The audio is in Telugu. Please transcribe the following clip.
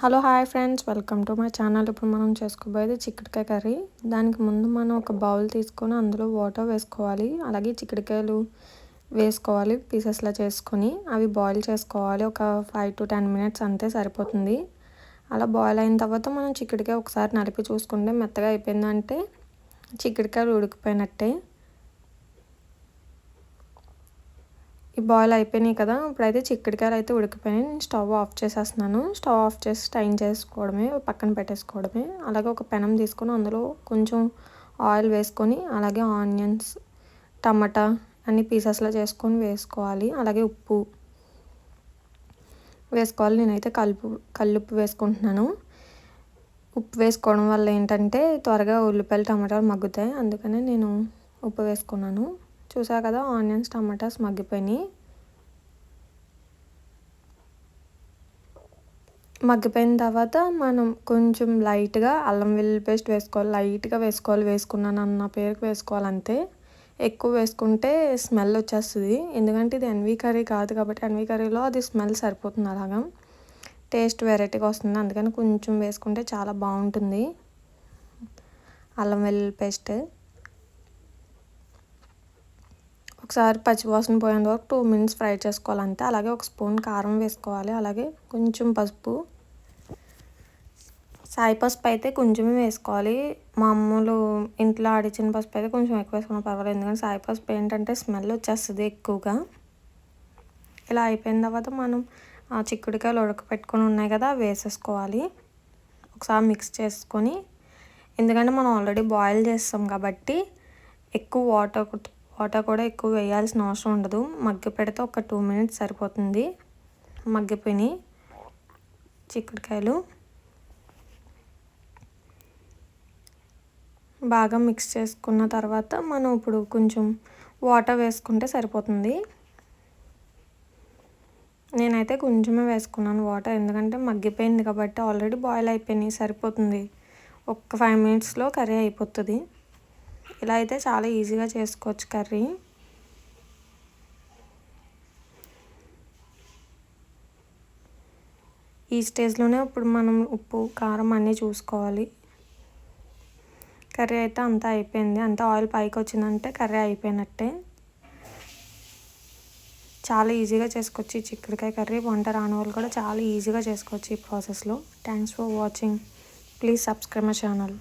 Hello hi friends. Welcome to my channel. ఇప్పుడు మనం చేసుకోబోయేది చిక్కుడుకాయ కర్రీ. దానికి ముందు మనం ఒక బౌల్ తీసుకొని అందులో వాటర్ వేసుకోవాలి. అలాగే చిక్కుడుకాయలు వేసుకోవాలి పీసెస్లా చేసుకొని. అవి బాయిల్ చేసుకోవాలి. ఒక ఫైవ్ టు టెన్ మినిట్స్ అంతే సరిపోతుంది. అలా బాయిల్ అయిన తర్వాత మనం చిక్కుడుకాయ ఒకసారి నలిపి చూసుకుంటే మెత్తగా అయిపోయిందంటే చిక్కుడుకాయలు ఉడికిపోయినట్టే ఈ బాయిల్ అయిపోయినాయి కదా ఇప్పుడైతే చిక్కుడుకాయలు అయితే ఉడికిపోయినాయి. నేను స్టవ్ ఆఫ్ చేసేస్తున్నాను. స్టవ్ ఆఫ్ చేసి స్టైన్ చేసుకోవడమే పక్కన పెట్టేసుకోవడమే. అలాగే ఒక పెనం తీసుకొని అందులో కొంచెం ఆయిల్ వేసుకొని అలాగే ఆనియన్స్ టమాటా అన్ని పీసెస్లో చేసుకొని వేసుకోవాలి. అలాగే ఉప్పు వేసుకోవాలి. నేనైతే కలుపు కల్లుప్పు వేసుకుంటున్నాను. ఉప్పు వేసుకోవడం వల్ల ఏంటంటే త్వరగా ఉల్లిపాయలు టమాటాలు మగ్గుతాయి. అందుకనే నేను ఉప్పు వేసుకున్నాను. చూసా కదా ఆనియన్స్ టమాటాస్ మగ్గిపోయినాయి. మగ్గిపోయిన తర్వాత మనం కొంచెం లైట్గా అల్లం వెల్లుల్లి పేస్ట్ వేసుకోవాలి. లైట్గా వేసుకోవాలి వేసుకున్నాను అన్న పేరుకి వేసుకోవాలి అంతే ఎక్కువ వేసుకుంటే స్మెల్ వచ్చేస్తుంది. ఎందుకంటే ఇది ఎన్వి కర్రీ కాదు కాబట్టి ఎన్వి కర్రీలో అది స్మెల్ సరిపోతుంది అలాగా. టేస్ట్ వెరైటీగా వస్తుంది. అందుకని కొంచెం వేసుకుంటే చాలా బాగుంటుంది. అల్లం వెల్లుల్లి పేస్ట్. ఒకసారి పచ్చివాసన పోయేంత వరకు టూ మినిట్స్ ఫ్రై చేసుకోవాలంటే అలాగే ఒక స్పూన్ కారం వేసుకోవాలి. అలాగే కొంచెం పసుపు సాయి పసుపు అయితే కొంచెమే వేసుకోవాలి. మామూలు ఇంట్లో ఆడిచిన పసుపు అయితే కొంచెం ఎక్కువ వేసుకున్నా పర్వాలేదు. ఎందుకంటే సాయి పసుపు ఏంటంటే స్మెల్ వచ్చేస్తుంది ఎక్కువగా. ఇలా అయిపోయిన తర్వాత మనం చిక్కుడుకాయలు ఉడకపెట్టుకొని ఉన్నాయి కదా వేసేసుకోవాలి. ఒకసారి మిక్స్ చేసుకొని ఎందుకంటే మనం ఆల్రెడీ బాయిల్ చేస్తాం కాబట్టి ఎక్కువ వాటర్ వాటర్ కూడా ఎక్కువ వేయాల్సిన అవసరం ఉండదు. మగ్గి పెడితే ఒక టూ మినిట్స్ సరిపోతుంది. మగ్గిపోయినాయి చిక్కుడుకాయలు. బాగా మిక్స్ చేసుకున్న తర్వాత మనం ఇప్పుడు కొంచెం వాటర్ వేసుకుంటే సరిపోతుంది. నేనైతే కొంచెమే వేసుకున్నాను వాటర్ ఎందుకంటే మగ్గిపోయింది కాబట్టి ఆల్రెడీ బాయిల్ అయిపోయినాయి సరిపోతుంది. ఒక్క ఫైవ్ మినిట్స్లో కర్రీ అయిపోతుంది. ఇలా అయితే చాలా ఈజీగా చేసుకోవచ్చు కర్రీ. ఈ స్టేజ్లోనే ఇప్పుడు మనం ఉప్పు కారం అన్నీ చూసుకోవాలి. కర్రీ అయితే అంతా అయిపోయింది. అంతా ఆయిల్ పైకి వచ్చిందంటే కర్రీ అయిపోయినట్టే. చాలా ఈజీగా చేసుకోవచ్చు ఈ చిక్కుడుకాయ కర్రీ. వంట రాని వాళ్ళు కూడా చాలా ఈజీగా చేసుకోవచ్చు ఈ ప్రాసెస్లో thanks for watching please subscribe my channel